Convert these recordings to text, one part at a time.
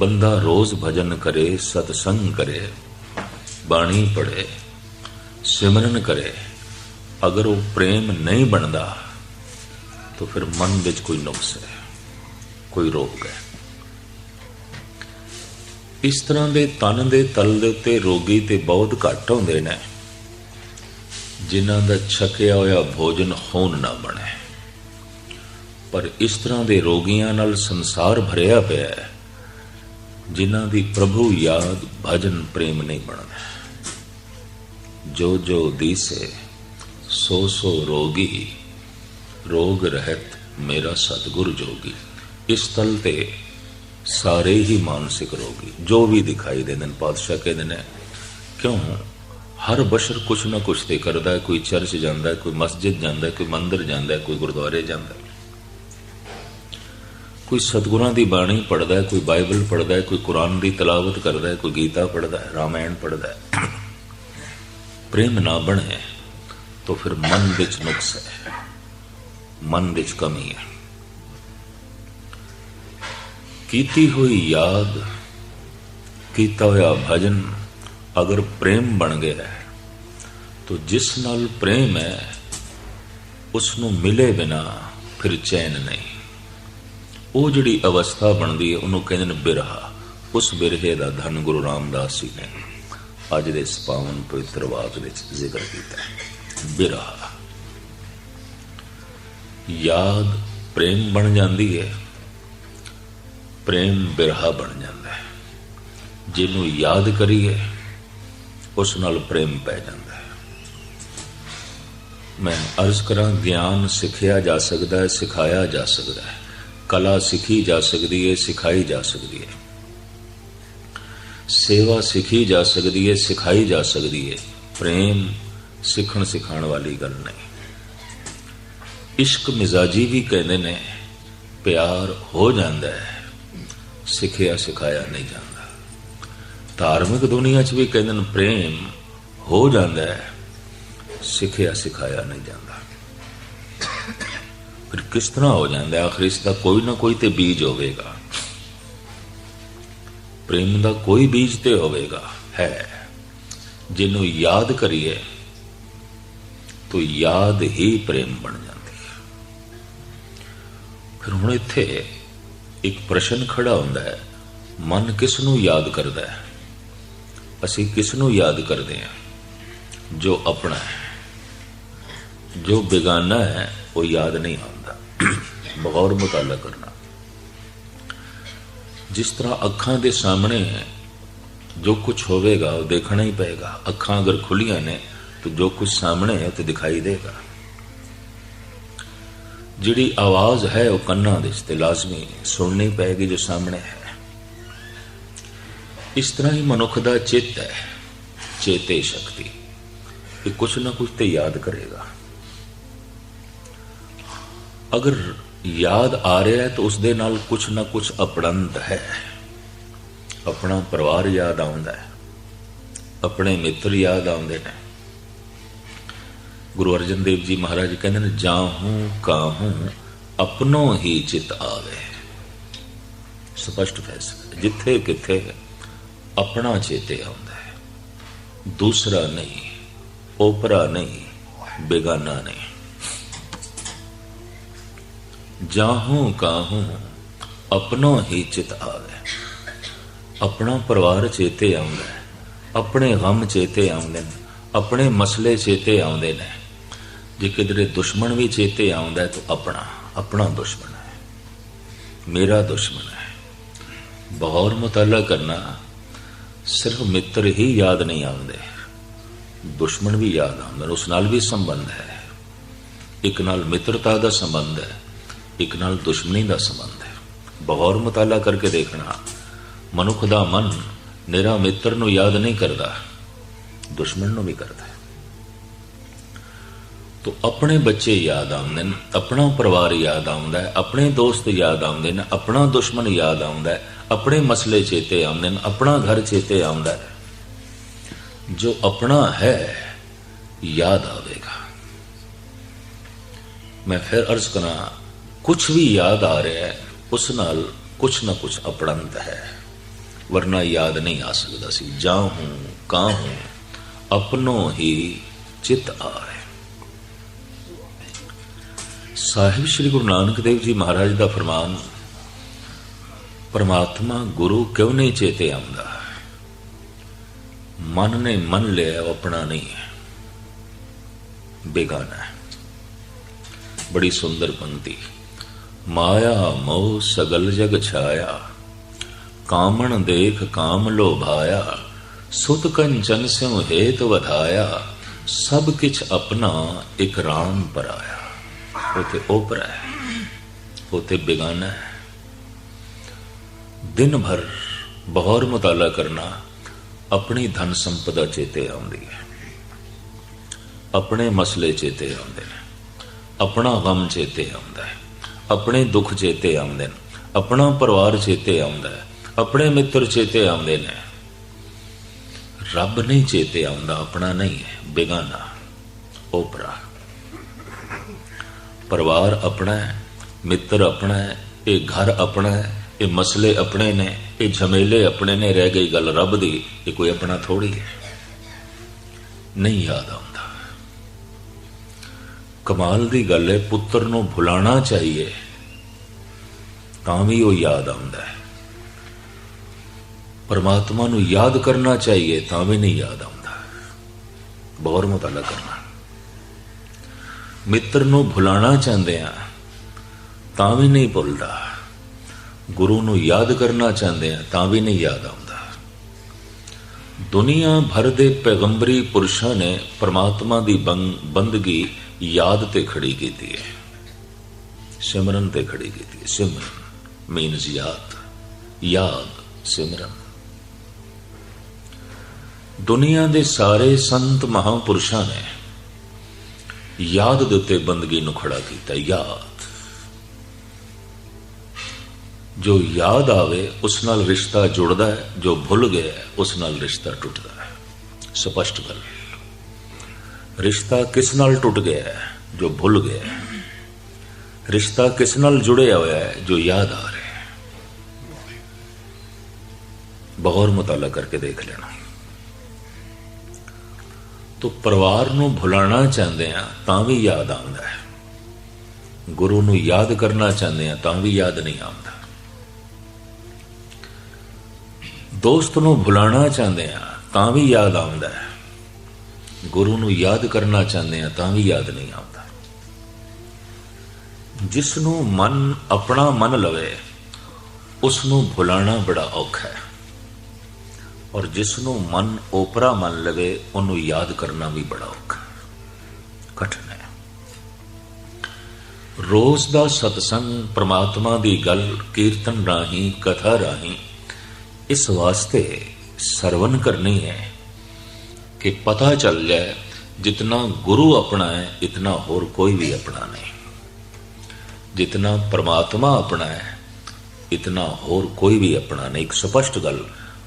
ਬੰਦਾ ਰੋਜ਼ ਭਜਨ ਕਰੇ, ਸਤਸੰਗ ਕਰੇ, ਬਾਣੀ ਪੜੇ ਸਿਮਰਨ ਕਰੇ। ਅਗਰ ਉਹ ਪ੍ਰੇਮ ਨਹੀਂ ਬਣਦਾ, ਤਾਂ ਫਿਰ ਮਨ ਵਿੱਚ ਕੋਈ ਨੁਕਸ ਹੈ, ਕੋਈ ਰੋਗ ਹੈ। ਇਸ ਤਰ੍ਹਾਂ ਦੇ ਤਨ ਦੇ ਤਲ ਦੇ ਉੱਤੇ ਰੋਗੀ ਤੇ ਬਹੁਤ ਘੱਟ ਹੁੰਦੇ ਨੇ, ਜਿਨ੍ਹਾਂ ਦਾ ਛਕਿਆ ਹੋਇਆ ਭੋਜਨ ਹੋਣ ਨਾ ਬਣੇ। ਪਰ ਇਸ ਤਰ੍ਹਾਂ ਦੇ ਰੋਗੀਆਂ ਨਾਲ ਸੰਸਾਰ ਭਰਿਆ ਪਿਆ ਹੈ। ਜਿਨ੍ਹਾਂ ਦੀ ਪ੍ਰਭੂ ਯਾਦ ਭਜਨ ਪ੍ਰੇਮ ਨਹੀਂ ਬਣਦਾ ਜੋ ਜੋ ਦੀਸੇ, ਸੋ ਸੋ ਰੋਗੀ, ਰੋਗ ਰਹਿਤ ਮੇਰਾ ਸਤਿਗੁਰ ਜੋਗੀ। ਇਸ ਤਲ ਤੇ ਸਾਰੇ ਹੀ ਮਾਨਸਿਕ ਰੋਗੀ, ਜੋ ਵੀ ਦਿਖਾਈ ਦਿੰਦੇ ਨੇ, ਪਾਤਸ਼ਾਹ ਕਹਿੰਦੇ ਨੇ, ਕਿਉਂ? ਹਰ ਬਸ਼ਰ ਕੁਛ ਨਾ ਕੁਛ ਤੇ ਕਰਦਾ ਕੋਈ ਚਰਚ ਜਾਂਦਾ ਕੋਈ ਮਸਜਿਦ ਜਾਂਦਾ ਕੋਈ ਮੰਦਿਰ ਜਾਂਦਾ ਕੋਈ ਗੁਰਦੁਆਰੇ ਜਾਂਦਾ ਕੋਈ ਸਤਿਗੁਰਾਂ ਦੀ ਬਾਣੀ ਪੜਦਾ ਹੈ, ਕੋਈ ਬਾਈਬਲ ਪੜਦਾ ਹੈ, ਕੋਈ ਕੁਰਾਨ ਦੀ ਤਲਾਵਤ ਕਰਦਾ ਹੈ, ਕੋਈ ਗੀਤਾ ਪੜਦਾ ਹੈ, ਰਾਮਾਇਣ ਪੜਦਾ ਹੈ। ਪ੍ਰੇਮ ਨਾ ਬਣੇ ਤਾਂ ਫਿਰ ਮਨ ਵਿੱਚ ਨੁਕਸ ਹੈ, ਮਨ ਵਿੱਚ ਕਮੀ ਹੈ। ਕੀਤੀ ਹੋਈ ਯਾਦ, ਕੀਤਾ ਹੋਇਆ ਭਜਨ ਅਗਰ ਪ੍ਰੇਮ ਬਣ ਗਿਆ ਹੈ, ਤਾਂ ਜਿਸ ਨਾਲ ਪ੍ਰੇਮ ਹੈ ਉਸ ਨੂੰ ਮਿਲੇ ਬਿਨਾ ਫਿਰ ਚੈਨ ਨਹੀਂ। ਉਹ ਜਿਹੜੀ ਅਵਸਥਾ ਬਣਦੀ ਹੈ, ਉਹਨੂੰ ਕਹਿੰਦੇ ਨੇ ਬਿਰਹਾ। ਉਸ ਬਿਰਹੇ ਦਾ ਧੰਨ ਗੁਰੂ ਰਾਮਦਾਸ ਜੀ ਨੇ ਅੱਜ ਦੇ ਇਸ ਪਾਵਨ ਪਵਿੱਤਰ ਵਾਕ ਵਿੱਚ ਜ਼ਿਕਰ ਕੀਤਾ ਬਿਰਹਾ। ਯਾਦ ਪ੍ਰੇਮ ਬਣ ਜਾਂਦੀ ਹੈ। ਪ੍ਰੇਮ ਬਿਰਹਾ ਬਣ ਜਾਂਦਾ ਹੈ। ਜਿਹਨੂੰ ਯਾਦ ਕਰੀਏ, ਉਸ ਨਾਲ ਪ੍ਰੇਮ ਪੈ ਜਾਂਦਾ ਹੈ। ਮੈਂ ਅਰਜ਼ ਕਰਾਂ, ਗਿਆਨ ਸਿੱਖਿਆ ਜਾ ਸਕਦਾ ਹੈ, ਸਿਖਾਇਆ ਜਾ ਸਕਦਾ ਹੈ। ਕਲਾ ਸਿੱਖੀ ਜਾ ਸਕਦੀ ਹੈ ਸਿਖਾਈ ਜਾ ਸਕਦੀ ਹੈ ਸੇਵਾ ਸਿੱਖੀ ਜਾ ਸਕਦੀ ਹੈ ਸਿਖਾਈ ਜਾ ਸਕਦੀ ਹੈ ਪ੍ਰੇਮ ਸਿੱਖਣ ਸਿਖਾਉਣ ਵਾਲੀ ਗੱਲ ਨਹੀਂ। ਇਸ਼ਕ ਮਿਜ਼ਾਜੀ ਵੀ ਕਹਿੰਦੇ ਨੇ, ਪਿਆਰ ਹੋ ਜਾਂਦਾ ਹੈ, ਸਿੱਖਿਆ ਸਿਖਾਇਆ ਨਹੀਂ ਜਾਂਦਾ। ਧਾਰਮਿਕ ਦੁਨੀਆ 'ਚ ਵੀ ਕਹਿੰਦੇ ਨੇ, ਪ੍ਰੇਮ ਹੋ ਜਾਂਦਾ ਹੈ, ਸਿੱਖਿਆ ਸਿਖਾਇਆ ਨਹੀਂ ਜਾਂਦਾ। ਫਿਰ ਕਿਸ ਤਰ੍ਹਾਂ ਹੋ ਜਾਂਦਾ ਹੈ? ਆਖਰ ਇਸ ਦਾ ਕੋਈ ਨਾ ਕੋਈ ਤੇ ਬੀਜ ਹੋਵੇਗਾ। ਪ੍ਰੇਮ ਦਾ ਕੋਈ ਬੀਜ ਤੇ ਹੋਵੇਗਾ, ਹੈ। ਜਿਹਨੂੰ ਯਾਦ ਕਰੀਏ, ਤਾਂ ਯਾਦ ਹੀ ਪ੍ਰੇਮ ਬਣ ਜਾਂਦੀ ਹੈ। ਫਿਰ ਹੁਣ ਇੱਥੇ ਇੱਕ ਪ੍ਰਸ਼ਨ ਖੜਾ ਹੁੰਦਾ ਹੈ, ਮਨ ਕਿਸ ਨੂੰ ਯਾਦ ਕਰਦਾ ਹੈ? ਅਸੀਂ ਕਿਸ ਨੂੰ ਯਾਦ ਕਰਦੇ ਹਾਂ? ਜੋ ਆਪਣਾ ਹੈ, ਜੋ ਬੇਗਾਨਾ ਹੈ ਉਹ ਯਾਦ ਨਹੀਂ ਆਉਂਦਾ। ਬਗੌਰ ਮੁਤਾਲਾ ਕਰਨਾ। ਜਿਸ ਤਰ੍ਹਾਂ ਅੱਖਾਂ ਦੇ ਸਾਹਮਣੇ ਜੋ ਕੁਝ ਹੋਵੇਗਾ, ਉਹ ਦੇਖਣਾ ਹੀ ਪਏਗਾ। ਅੱਖਾਂ ਅਗਰ ਖੁੱਲੀਆਂ ਨੇ, ਤਾਂ ਜੋ ਕੁਝ ਸਾਹਮਣੇ ਹੈ ਤੇ ਦਿਖਾਈ ਦੇਗਾ। ਜਿਹੜੀ ਆਵਾਜ਼ ਹੈ, ਉਹ ਕੰਨਾਂ ਦੇ ਤੇ ਲਾਜ਼ਮੀ ਸੁਣਨੀ ਪਏਗੀ ਜੋ ਸਾਹਮਣੇ ਹੈ। ਇਸ ਤਰ੍ਹਾਂ ਹੀ ਮਨੁੱਖ ਦਾ ਚਿੱਤ ਹੈ, ਚੇਤੇ ਸ਼ਕਤੀ। ਇਹ ਕੁਛ ਨਾ ਕੁਛ ਤੇ ਯਾਦ ਕਰੇਗਾ। ਅਗਰ ਯਾਦ ਆ ਰਿਹਾ ਹੈ ਤਾਂ ਉਸ ਦੇ ਨਾਲ ਕੁਛ ਨਾ ਕੁਛ ਅਪੜੰਤ ਹੈ। ਆਪਣਾ ਪਰਿਵਾਰ ਯਾਦ ਆਉਂਦਾ ਹੈ। ਆਪਣੇ ਮਿੱਤਰ ਯਾਦ ਆਉਂਦੇ ਨੇ। ਗੁਰੂ ਅਰਜਨ ਦੇਵ ਜੀ ਮਹਾਰਾਜ ਕਹਿੰਦੇ ਨੇ, ਜਾਹੂੰ ਕਾਹੂੰ ਆਪਣੋ ਹੀ ਚਿਤ ਆਵੇ। ਸਪਸ਼ਟ ਫੈਸਲਾ ਜਿੱਥੇ ਕਿੱਥੇ ਆਪਣਾ ਚੇਤੇ ਆਉਂਦਾ ਹੈ। ਦੂਸਰਾ ਨਹੀਂ, ਓਪਰਾ ਨਹੀਂ, ਬੇਗਾਨਾ ਨਹੀਂ। ਜਾਹੂੰ ਕਾਹੂੰ ਆਪਣਾ ਹੀ ਚਿਤ ਆਵੇ। ਆਪਣਾ ਪਰਿਵਾਰ ਚੇਤੇ ਆਉਂਦਾ ਹੈ, ਆਪਣੇ ਗਮ ਚੇਤੇ ਆਉਂਦੇ ਨੇ, ਆਪਣੇ ਮਸਲੇ ਚੇਤੇ ਆਉਂਦੇ ਨੇ। ਜੇ ਕਿਧਰੇ ਦੁਸ਼ਮਣ ਵੀ ਚੇਤੇ ਆਉਂਦਾ ਤਾਂ ਆਪਣਾ ਆਪਣਾ ਦੁਸ਼ਮਣ ਹੈ। ਮੇਰਾ ਦੁਸ਼ਮਣ ਹੈ। ਬਹੁਤ ਮੁਤਾਲਾ ਕਰਨਾ, ਸਿਰਫ ਮਿੱਤਰ ਹੀ ਯਾਦ ਨਹੀਂ ਆਉਂਦੇ। ਦੁਸ਼ਮਣ ਵੀ ਯਾਦ ਆਉਂਦੇ ਨੇ, ਉਸ ਨਾਲ ਵੀ ਸੰਬੰਧ ਹੈ। ਇੱਕ ਨਾਲ ਮਿੱਤਰਤਾ ਦਾ ਸੰਬੰਧ ਹੈ। ਇੱਕ ਨਾਲ ਦੁਸ਼ਮਣੀ ਦਾ ਸੰਬੰਧ ਹੈ। ਬਹੁਤ ਮੁਤਾਲਾ ਕਰਕੇ ਦੇਖਣਾ, ਮਨੁੱਖ ਦਾ ਮਨ ਨਿਰਾ ਮਿੱਤਰ ਨੂੰ ਯਾਦ ਨਹੀਂ ਕਰਦਾ, ਦੁਸ਼ਮਣ ਨੂੰ ਵੀ ਕਰਦਾ ਹੈ। ਤੋ ਆਪਣੇ ਬੱਚੇ ਯਾਦ ਆਉਂਦੇ ਨੇ, ਆਪਣਾ ਪਰਿਵਾਰ ਯਾਦ ਆਉਂਦਾ ਹੈ, ਆਪਣੇ ਦੋਸਤ ਯਾਦ ਆਉਂਦੇ ਨੇ, ਆਪਣਾ ਦੁਸ਼ਮਣ ਯਾਦ ਆਉਂਦਾ ਹੈ, ਆਪਣੇ ਮਸਲੇ ਚੇਤੇ ਆਉਂਦੇ ਨੇ, ਆਪਣਾ ਘਰ ਚੇਤੇ ਆਉਂਦਾ ਹੈ। ਜੋ ਆਪਣਾ ਹੈ, ਯਾਦ ਆਵੇਗਾ। ਮੈਂ ਫਿਰ ਅਰਜ਼ ਕਰਾਂ ਕੁਝ ਵੀ ਯਾਦ ਆ ਰਿਹਾ ਹੈ, ਉਸ ਨਾਲ ਕੁਛ ਨਾ ਕੁਛ ਅਪੜੰਤ ਹੈ। ਵਰਨਾ ਯਾਦ ਨਹੀਂ ਆ ਸਕਦਾ ਸੀ। ਜਾਹੂੰ ਕਾਹੂੰ ਆਪਣੋ ਹੀ ਚਿਤ ਆਏ ਸਾਹਿਬ ਸ੍ਰੀ ਗੁਰੂ ਨਾਨਕ ਦੇਵ ਜੀ ਮਹਾਰਾਜ ਦਾ ਫਰਮਾਨ, ਪਰਮਾਤਮਾ ਗੁਰੂ ਕਿਉਂ ਨਹੀਂ ਚੇਤੇ ਆਉਂਦਾ? ਮਨ ਨੇ ਮੰਨ ਲਿਆ ਆਪਣਾ ਨਹੀਂ ਹੈ। ਬੇਗਾਨਾ ਹੈ। ਬੜੀ ਸੁੰਦਰ ਪੰਕਤੀ। ਮਾਇਆ ਮੋਹ ਸਗਲ ਜਗ ਛਾਇਆ। ਕਾਮਣ ਦੇਖ ਕਾਮ ਲੋਭਾਇਆ। ਸੁਤ ਕੰਚਨ ਸਿਉ ਹੇਤ ਵਧਾਇਆ। ਸਭ ਕਿਛ ਆਪਣਾ ਇਕ ਰਾਮ ਪਰਾਇਆ। ਉਤੇ ਓਪਰਾ ਹੈ ਉਤੇ ਬੇਗਾਨਾ ਹੈ। ਦਿਨ ਭਰ ਬਹੁਰ ਮਤਾਲਾ ਕਰਨਾ ਆਪਣੀ ਧਨ ਸੰਪਦਾ ਚੇਤੇ ਆਉਂਦੀ ਹੈ। ਆਪਣੇ ਮਸਲੇ ਚੇਤੇ ਆਉਂਦੇ ਨੇ। ਆਪਣਾ ਗਮ ਚੇਤੇ ਆਉਂਦਾ ਹੈ। ਆਪਣੇ ਦੁੱਖ ਚੇਤੇ ਆਉਂਦੇ ਨੇ, ਆਪਣਾ ਪਰਿਵਾਰ ਚੇਤੇ ਆਉਂਦਾ ਹੈ, ਆਪਣੇ ਮਿੱਤਰ ਚੇਤੇ ਆਉਂਦੇ ਨੇ। ਰੱਬ ਨਹੀਂ ਚੇਤੇ ਆਉਂਦਾ, ਆਪਣਾ ਨਹੀਂ ਹੈ, ਬੇਗਾਨਾ ਓਪਰਾ ਪਰਿਵਾਰ ਆਪਣਾ ਹੈ, ਮਿੱਤਰ ਆਪਣਾ ਹੈ, ਇਹ ਘਰ ਆਪਣਾ ਹੈ, ਇਹ ਮਸਲੇ ਆਪਣੇ ਨੇ, ਇਹ ਝਮੇਲੇ ਆਪਣੇ ਨੇ, ਰਹਿ ਗਈ ਗੱਲ ਰੱਬ ਦੀ, ਇਹ ਕੋਈ ਆਪਣਾ ਥੋੜੀ ਹੈ। ਨਹੀਂ ਯਾਦ ਆਉਂਦਾ। ਕਮਾਲ ਦੀ ਗੱਲ ਹੈ, ਪੁੱਤਰ ਨੂੰ ਭੁਲਾਣਾ ਚਾਹੀਏ। ਤਾਂ ਵੀ ਉਹ ਯਾਦ ਆਉਂਦਾ ਹੈ। ਪਰਮਾਤਮਾ ਨੂੰ ਯਾਦ ਕਰਨਾ ਚਾਹੀਏ, ਤਾਂ ਵੀ ਨਹੀਂ ਯਾਦ ਆਉਂਦਾ। ਬੌਰ ਮੁਤਾਲਾ ਕਰਨਾ। ਮਿੱਤਰ ਨੂੰ ਭੁਲਾਣਾ ਚਾਹੁੰਦੇ ਆ, ਤਾਂ ਵੀ ਨਹੀਂ ਭੁੱਲਦਾ। ਗੁਰੂ ਨੂੰ ਯਾਦ ਕਰਨਾ ਚਾਹੁੰਦੇ ਆ, ਤਾਂ ਵੀ ਨਹੀਂ ਯਾਦ ਆਉਂਦਾ। ਦੁਨੀਆ ਭਰ ਦੇ ਪੈਗੰਬਰੀ ਪੁਰਸ਼ਾਂ ਨੇ ਪ੍ਰਮਾਤਮਾ ਦੀ ਬੰਦਗੀ ਯਾਦ ਤੇ ਖੜੀ ਕੀਤੀ ਹੈ। ਸਿਮਰਨ ਤੇ ਖੜੀ ਕੀਤੀ ਹੈ। ਸਿਮਰਨ ਮੀਨਸ ਯਾਦ। ਯਾਦ, ਸਿਮਰਨ। ਦੁਨੀਆ ਦੇ ਸਾਰੇ ਸੰਤ ਮਹਾਪੁਰਸ਼ਾਂ ਨੇ ਯਾਦ ਦੇ ਉੱਤੇ ਬੰਦਗੀ ਨੂੰ ਖੜਾ ਕੀਤਾ। ਯਾਦ। ਜੋ ਯਾਦ ਆਵੇ, ਉਸ ਨਾਲ ਰਿਸ਼ਤਾ ਜੁੜਦਾ ਹੈ। ਜੋ ਭੁੱਲ ਗਿਆ, ਉਸ ਨਾਲ ਰਿਸ਼ਤਾ ਟੁੱਟਦਾ ਹੈ। ਸਪਸ਼ਟ ਗੱਲ ਰਿਸ਼ਤਾ ਕਿਸ ਨਾਲ ਟੁੱਟ ਗਿਆ ਹੈ, ਜੋ ਭੁੱਲ ਗਿਆ ਹੈ? ਰਿਸ਼ਤਾ ਕਿਸ ਨਾਲ ਜੁੜਿਆ ਹੋਇਆ ਹੈ, ਜੋ ਯਾਦ ਆ ਰਿਹਾ ਹੈ? ਬਹੁਤ ਮੁਤਾਲਾ ਕਰਕੇ ਦੇਖ ਲੈਣਾ। ਤੋ ਪਰਿਵਾਰ ਨੂੰ ਭੁਲਾਣਾ ਚਾਹੁੰਦੇ ਆ, ਤਾਂ ਵੀ ਯਾਦ ਆਉਂਦਾ ਹੈ। ਗੁਰੂ ਨੂੰ ਯਾਦ ਕਰਨਾ ਚਾਹੁੰਦੇ ਆ, ਤਾਂ ਵੀ ਯਾਦ ਨਹੀਂ ਆਉਂਦਾ। ਦੋਸਤ ਨੂੰ ਭੁਲਾਣਾ ਚਾਹੁੰਦੇ ਆ, ਤਾਂ ਵੀ ਯਾਦ ਆਉਂਦਾ ਹੈ। ਗੁਰੂ ਨੂੰ ਯਾਦ ਕਰਨਾ ਚਾਹੁੰਦੇ ਆ ਤਾਂ ਵੀ ਯਾਦ ਨਹੀਂ ਆਉਂਦਾ। ਜਿਸ ਨੂੰ ਮਨ ਆਪਣਾ ਮੰਨ ਲਵੇ ਉਸ ਨੂੰ ਭੁਲਾਣਾ ਬੜਾ ਔਖਾ ਹੈ। ਔਰ ਜਿਸ ਨੂੰ ਮਨ ਓਪਰਾ ਮੰਨ ਲਵੇ, ਉਹਨੂੰ ਯਾਦ ਕਰਨਾ ਵੀ ਬੜਾ ਔਖਾ ਕਠਿਨ ਹੈ। ਰੋਜ਼ ਦਾ ਸਤਸੰਗ ਪ੍ਰਮਾਤਮਾ ਦੀ ਗੱਲ, ਕੀਰਤਨ ਰਾਹੀਂ, ਕਥਾ ਰਾਹੀਂ, ਇਸ ਵਾਸਤੇ ਸਰਵਨ ਕਰਨੀ ਹੈ। ਕਿ ਪਤਾ ਚੱਲ ਜਾਏ, ਜਿਤਨਾ ਗੁਰੂ ਆਪਣਾ ਹੈ, ਇਤਨਾ ਹੋਰ ਕੋਈ ਵੀ ਆਪਣਾ ਨਹੀਂ। ਜਿਤਨਾ ਪ੍ਰਮਾਤਮਾ ਆਪਣਾ ਹੈ, ਇਤਨਾ ਹੋਰ ਕੋਈ ਵੀ ਆਪਣਾ ਨਹੀਂ। ਇੱਕ ਸਪਸ਼ਟ ਗੱਲ,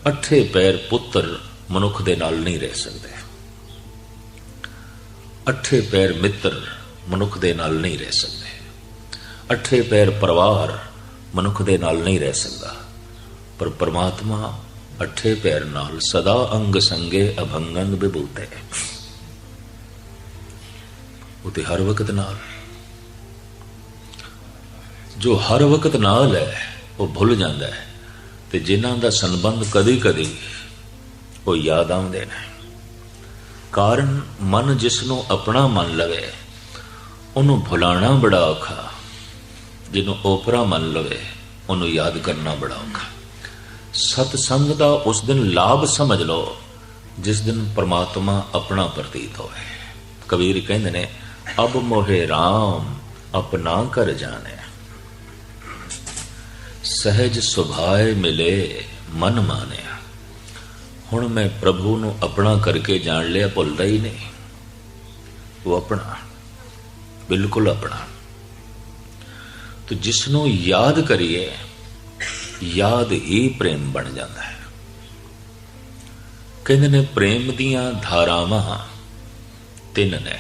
ਅੱਠੇ ਪੈਰ ਪੁੱਤਰ ਮਨੁੱਖ ਦੇ ਨਾਲ ਨਹੀਂ ਰਹਿ ਸਕਦੇ। ਅੱਠੇ ਪੈਰ ਮਿੱਤਰ ਮਨੁੱਖ ਦੇ ਨਾਲ ਨਹੀਂ ਰਹਿ ਸਕਦੇ। ਅੱਠੇ ਪੈਰ ਪਰਿਵਾਰ ਮਨੁੱਖ ਦੇ ਨਾਲ ਨਹੀਂ ਰਹਿ ਸਕਦਾ। ਪਰ ਪਰਮਾਤਮਾ ਅੱਠੇ ਪੈਰ ਨਾਲ ਸਦਾ ਅੰਗ ਸੰਗੇ ਅਭੰਗੰ ਵਿਭੂਤੇ। ਉਤੇ ਹਰ ਵਕਤ ਨਾਲ। ਜੋ ਹਰ ਵਕਤ ਨਾਲ ਹੈ, ਉਹ ਭੁੱਲ ਜਾਂਦਾ ਹੈ। ਤੇ ਜਿਨ੍ਹਾਂ ਦਾ ਸੰਬੰਧ ਕਦੀ-ਕਦੀ ਉਹ ਯਾਦ ਆਉਂਦੇ ਨੇ। ਕਾਰਨ ਮਨ ਜਿਸ ਨੂੰ ਆਪਣਾ ਮੰਨ ਲਵੇ, ਉਹਨੂੰ ਭੁਲਾਣਾ ਬੜਾ ਔਖਾ। ਜਿਹਨੂੰ ਓਪਰਾ ਮੰਨ ਲਵੇ, ਉਹਨੂੰ ਯਾਦ ਕਰਨਾ ਬੜਾ ਔਖਾ। ਸਤ ਸੰਗ ਦਾ ਉਸ ਦਿਨ ਲਾਭ ਸਮਝ ਲਓ, ਜਿਸ ਦਿਨ ਪ੍ਰਮਾਤਮਾ ਆਪਣਾ ਪ੍ਰਤੀਤ ਹੋਵੇ। ਕਬੀਰ ਕਹਿੰਦੇ ਨੇ, ਅਬ ਮੋਹੇ RAM ਆਪਣਾ ਕਰ ਜਾਣੇ। ਸਹਿਜ ਸੁਭਾਏ ਮਿਲੇ, ਮਨ ਮਾਨਿਆ। ਹੁਣ ਮੈਂ ਪ੍ਰਭੂ ਨੂੰ ਆਪਣਾ ਕਰਕੇ ਜਾਣ ਲਿਆ ਭੁੱਲਦਾ ਹੀ ਨਹੀਂ। ਉਹ ਆਪਣਾ, ਬਿਲਕੁਲ ਆਪਣਾ। ਤੋ ਜਿਸ ਨੂੰ ਯਾਦ ਕਰੀਏ ਯਾਦ ਹੀ ਪ੍ਰੇਮ ਬਣ ਜਾਂਦਾ ਹੈ। ਕਹਿੰਦੇ ਨੇ ਪ੍ਰੇਮ ਦੀਆਂ ਧਾਰਾਵਾਂ ਤਿੰਨ ਨੇ।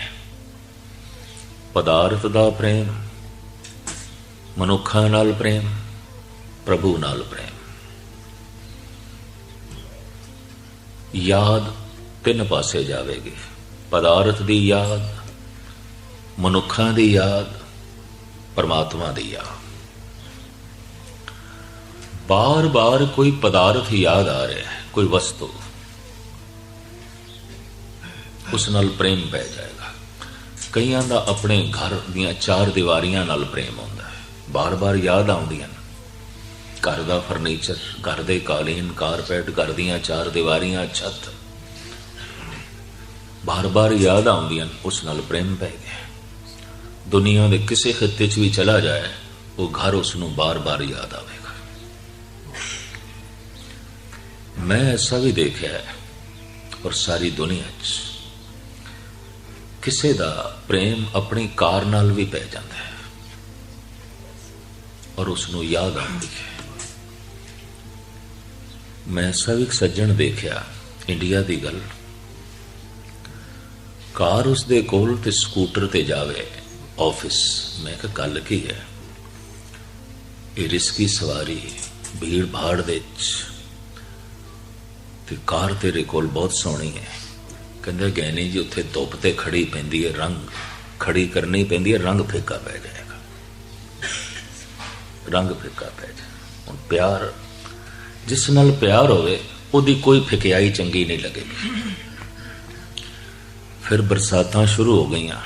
ਪਦਾਰਥ ਦਾ ਪ੍ਰੇਮ, ਮਨੁੱਖਾਂ ਨਾਲ ਪ੍ਰੇਮ, ਪ੍ਰਭੂ ਨਾਲ ਪ੍ਰੇਮ। ਯਾਦ ਤਿੰਨ ਪਾਸੇ ਜਾਵੇਗੀ। ਪਦਾਰਥ ਦੀ ਯਾਦ, ਮਨੁੱਖਾਂ ਦੀ ਯਾਦ, ਪਰਮਾਤਮਾ ਦੀ ਯਾਦ। ਬਾਰ-ਬਾਰ ਕੋਈ ਪਦਾਰਥ ਯਾਦ ਆ ਰਿਹਾ ਹੈ ਕੋਈ ਵਸਤੂ। ਉਸ ਨਾਲ ਪ੍ਰੇਮ ਪੈ ਜਾਏਗਾ। ਕਈਆਂ ਦਾ ਆਪਣੇ ਘਰ ਦੀਆਂ ਚਾਰ ਦੀਵਾਰੀਆਂ ਨਾਲ ਪ੍ਰੇਮ ਹੁੰਦਾ ਹੈ। ਬਾਰ-ਬਾਰ ਯਾਦ ਆਉਂਦੀਆਂ ਨੇ ਘਰ ਦਾ ਫਰਨੀਚਰ ਘਰ ਦੇ ਕਾਲੀਨ ਕਾਰਪੈਟ ਘਰ ਦੀਆਂ ਚਾਰ ਦੀਵਾਰੀਆਂ ਛੱਤ। ਬਾਰ-ਬਾਰ ਯਾਦ ਆਉਂਦੀਆਂ ਨੇ, ਉਸ ਨਾਲ ਪ੍ਰੇਮ ਪੈ ਗਿਆ ਦੁਨੀਆ ਦੇ ਕਿਸੇ ਖਿੱਤੇ 'ਚ ਵੀ ਚਲਾ ਜਾਏ ਉਹ ਘਰ ਉਸ ਨੂੰ ਬਾਰ-ਬਾਰ ਯਾਦ ਆਵੇਗਾ। ਮੈਂ ਐਸਾ ਵੀ ਦੇਖਿਆ ਔਰ ਸਾਰੀ ਦੁਨੀਆ 'ਚ। ਕਿਸੇ ਦਾ ਪ੍ਰੇਮ ਆਪਣੀ ਕਾਰ ਨਾਲ ਵੀ ਪੈ ਜਾਂਦਾ ਹੈ ਔਰ ਉਸ ਨੂੰ ਯਾਦ ਆਉਂਦੀ ਹੈ। ਮੈਂ ਐਸਾ ਵੀ ਇੱਕ ਸੱਜਣ ਦੇਖਿਆ ਇੰਡੀਆ ਦੀ ਗੱਲ। ਕਾਰ ਉਸ ਦੇ ਕੋਲ ਤੇ ਸਕੂਟਰ ਤੇ ਜਾਵੇ, ਆਫਿਸ। ਮੈਂ ਕਿਹਾ, ਗੱਲ ਕੀ ਹੈ? ਇਹ ਰਿਸਕੀ ਸਵਾਰੀ ਭੀੜ ਭਾੜ ਦੇ ਵਿੱਚ। ਤੇ ਕਾਰ ਤੇਰੇ ਕੋਲ ਬਹੁਤ ਸੋਹਣੀ ਹੈ। ਕਹਿੰਦਾ ਗੈਨੀ ਜੀ, ਉੱਥੇ ਧੁੱਪ ਤੇ ਖੜੀ ਪੈਂਦੀ ਹੈ, ਰੰਗ ਖੜੀ ਕਰਨੀ ਪੈਂਦੀ ਹੈ, ਰੰਗ ਫੇਕਾ ਪੈ ਜਾਏਗਾ। ਰੰਗ ਫੇਕਾ ਪੈ ਜਾ ਹੁਣ ਪਿਆਰ, ਜਿਸ ਨਾਲ ਪਿਆਰ ਹੋਵੇ, ਉਹਦੀ ਕੋਈ ਫਿਕਿਆਈ ਚੰਗੀ ਨਹੀਂ ਲੱਗੇਗੀ। ਫਿਰ ਬਰਸਾਤਾਂ ਸ਼ੁਰੂ ਹੋ ਗਈਆਂ।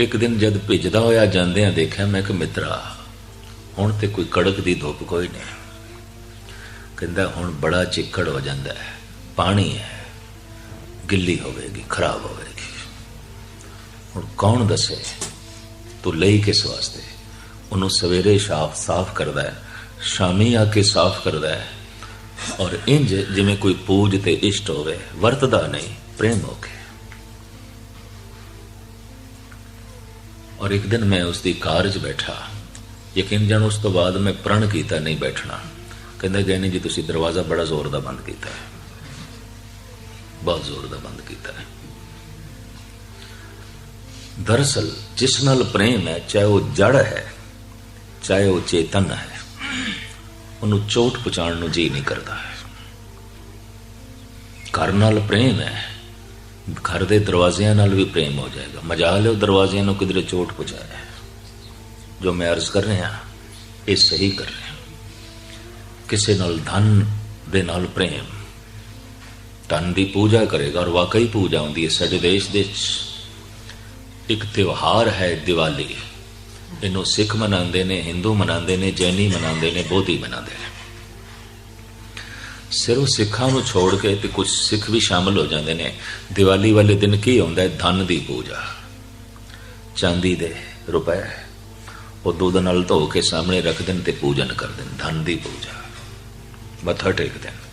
ਇੱਕ ਦਿਨ ਜਦ ਭਿੱਜਦਾ ਹੋਇਆ ਜਾਂਦਿਆਂ ਦੇਖਿਆ ਮੈਂ ਕਿ ਮਿੱਤਰਾ। ਹੁਣ ਤੇ ਕੋਈ ਕੜਕ ਦੀ ਧੁੱਪ ਕੋਈ ਨਹੀਂ। ਕਹਿੰਦਾ, ਹੁਣ ਬੜਾ ਚਿੱਕੜ ਹੋ ਜਾਂਦਾ ਹੈ, ਪਾਣੀ ਹੈ, ਗਿੱਲੀ ਹੋਵੇਗੀ, ਖਰਾਬ ਹੋਵੇਗੀ। ਹੁਣ ਕੌਣ ਦੱਸੇ? ਤੂੰ ਲਈ ਕਿਸ ਵਾਸਤੇ? ਉਹਨੂੰ ਸਵੇਰੇ ਸਾਫ਼ ਸਾਫ਼ ਕਰਦਾ ਹੈ, ਸ਼ਾਮੀ ਆ ਕੇ ਸਾਫ਼ ਕਰਦਾ ਹੈ। ਔਰ ਇੰਜ ਜਿਵੇਂ ਕੋਈ ਪੂਜ ਤੇ ਇਸ਼ਟ ਹੋਵੇ, ਵਰਤਦਾ ਨਹੀਂ, ਪ੍ਰੇਮ ਹੋ ਕੇ। ਔਰ ਇੱਕ ਦਿਨ ਮੈਂ ਉਸ ਦੀ ਕਾਰ 'ਚ ਬੈਠਾ। ਯਕੀਨ ਜਾਣ, ਉਸ ਤੋਂ ਬਾਅਦ ਮੈਂ ਪ੍ਰਣ ਕੀਤਾ, ਨਹੀਂ ਬੈਠਣਾ। ਕਹਿੰਦਾ ਗੈਨੀ ਜੀ ਤੁਸੀਂ ਦਰਵਾਜ਼ਾ ਬੜਾ ਜ਼ੋਰ ਦਾ ਬੰਦ ਕੀਤਾ ਹੈ। ਬਹੁਤ ਜ਼ੋਰ ਦਾ ਬੰਦ ਕੀਤਾ ਹੈ। ਦਰਅਸਲ, ਜਿਸ ਨਾਲ ਪ੍ਰੇਮ ਹੈ, ਚਾਹੇ ਉਹ ਜੜ ਹੈ, ਚਾਹੇ ਉਹ ਚੇਤਨ ਹੈ, ਉਹਨੂੰ ਚੋਟ ਪਹੁੰਚਾਉਣ ਨੂੰ ਜੀ ਨਹੀਂ ਕਰਦਾ ਹੈ। ਘਰ ਨਾਲ ਪ੍ਰੇਮ ਹੈ, ਘਰ ਦੇ ਦਰਵਾਜ਼ਿਆਂ ਨਾਲ ਵੀ ਪ੍ਰੇਮ ਹੋ ਜਾਏਗਾ। ਮਜਾ ਲਿਓ ਦਰਵਾਜ਼ਿਆਂ ਨੂੰ ਕਿਧਰੇ ਚੋਟ ਪਹੁੰਚਾਇਆ ਜੋ ਮੈਂ ਅਰਜ਼ ਕਰ ਰਿਹਾ, ਇਹ ਸਹੀ ਕਰ ਰਿਹਾ ਕਿਸੇ ਨਾਲ ਧਨ ਦੇ ਨਾਲ ਪ੍ਰੇਮ। ਧਨ ਦੀ ਪੂਜਾ ਕਰੇਗਾ ਔਰ ਵਾਕਈ ਪੂਜਾ ਹੁੰਦੀ ਹੈ ਸਾਡੇ ਦੇਸ਼ ਦੇ ਇੱਕ ਤਿਉਹਾਰ ਹੈ ਦੀਵਾਲੀ। ਇਹਨੂੰ ਸਿੱਖ ਮਨਾਉਂਦੇ ਨੇ, ਹਿੰਦੂ ਮਨਾਉਂਦੇ ਨੇ, ਜੈਨੀ ਮਨਾਉਂਦੇ ਨੇ, ਬੋਧੀ ਮਨਾਉਂਦੇ ਨੇ। ਸਿਰਫ ਸਿੱਖਾਂ ਨੂੰ ਛੋੜ ਕੇ ਤੇ ਕੁਝ ਸਿੱਖ ਵੀ ਸ਼ਾਮਲ ਹੋ ਜਾਂਦੇ ਨੇ। ਦੀਵਾਲੀ ਵਾਲੇ ਦਿਨ ਕੀ ਹੁੰਦਾ ਹੈ? ਧਨ ਦੀ ਪੂਜਾ। ਚਾਂਦੀ ਦੇ ਰੁਪਏ। ਉਹ ਦੁੱਧ ਨਾਲ ਧੋ ਕੇ ਸਾਹਮਣੇ ਰੱਖ ਦੇਣ ਤੇ ਪੂਜਨ ਕਰਦੇ ਨੇ ਧਨ ਦੀ ਪੂਜਾ। ਮੱਥਾ ਟੇਕਦੇ ਨੇ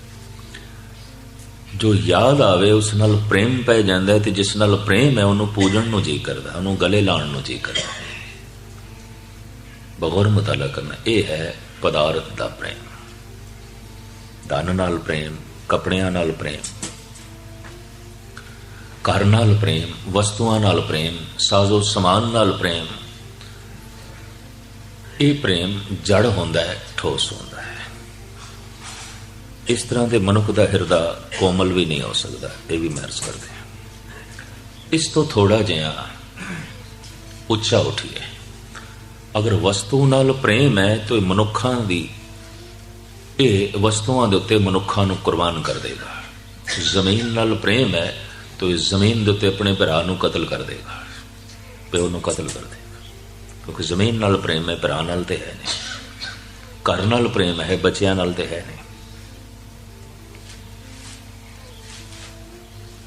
ਜੋ ਯਾਦ ਆਵੇ, ਉਸ ਨਾਲ ਪ੍ਰੇਮ ਪੈ ਜਾਂਦਾ ਹੈ ਤੇ ਜਿਸ ਨਾਲ ਪ੍ਰੇਮ ਹੈ, ਉਹਨੂੰ ਪੂਜਣ ਨੂੰ ਜੀ ਕਰਦਾ, ਉਹਨੂੰ ਗਲੇ ਲਾਉਣ ਨੂੰ ਜੀ ਕਰਦਾ। ਬਗੌਰ ਮੁਤਾਲਾ ਕਰਨਾ, ਇਹ ਹੈ ਪਦਾਰਥ ਦਾ ਪ੍ਰੇਮ। ਧਨ ਨਾਲ ਪ੍ਰੇਮ, ਕਪੜਿਆਂ ਨਾਲ ਪ੍ਰੇਮ, ਘਰ ਨਾਲ ਪ੍ਰੇਮ, ਵਸਤੂਆਂ ਨਾਲ ਪ੍ਰੇਮ, ਸਾਜ਼ੋ ਸਮਾਨ ਨਾਲ ਪ੍ਰੇਮ, ਇਹ ਪ੍ਰੇਮ ਜੜ ਹੁੰਦਾ ਹੈ, ਠੋਸ ਹੁੰਦਾ ਇਸ ਤਰ੍ਹਾਂ ਦੇ ਮਨੁੱਖ ਦਾ ਹਿਰਦਾ ਕੋਮਲ ਵੀ ਨਹੀਂ ਹੋ ਸਕਦਾ, ਇਹ ਵੀ ਮਹਿਰਸ ਕਰਦੇ ਹਾਂ। ਇਸ ਤੋਂ ਥੋੜਾ ਜਿਹਾ ਉੱਚਾ ਉਠੀਏ। ਅਗਰ ਵਸਤੂ ਨਾਲ ਪ੍ਰੇਮ ਹੈ, ਤਾਂ ਇਹ ਮਨੁੱਖਾਂ ਦੀ, ਇਹ ਵਸਤੂਆਂ ਦੇ ਉੱਤੇ ਮਨੁੱਖਾਂ ਨੂੰ ਕੁਰਬਾਨ ਕਰ ਦੇਗਾ। ਜ਼ਮੀਨ ਨਾਲ ਪ੍ਰੇਮ ਹੈ, ਤਾਂ ਇਹ ਜ਼ਮੀਨ ਦੇ ਉੱਤੇ ਆਪਣੇ ਭਰਾ ਨੂੰ ਕਤਲ ਕਰ ਦੇਗਾ। ਪਿਓ ਨੂੰ ਕਤਲ ਕਰ ਦੇਗਾ। ਕਿਉਂਕਿ ਜ਼ਮੀਨ ਨਾਲ ਪ੍ਰੇਮ ਹੈ, ਭਰਾ ਨਾਲ ਤੇ ਹੈ ਨਹੀਂ। ਘਰ ਨਾਲ ਪ੍ਰੇਮ ਹੈ, ਬੱਚਿਆਂ ਨਾਲ ਤੇ ਹੈ ਨਹੀਂ।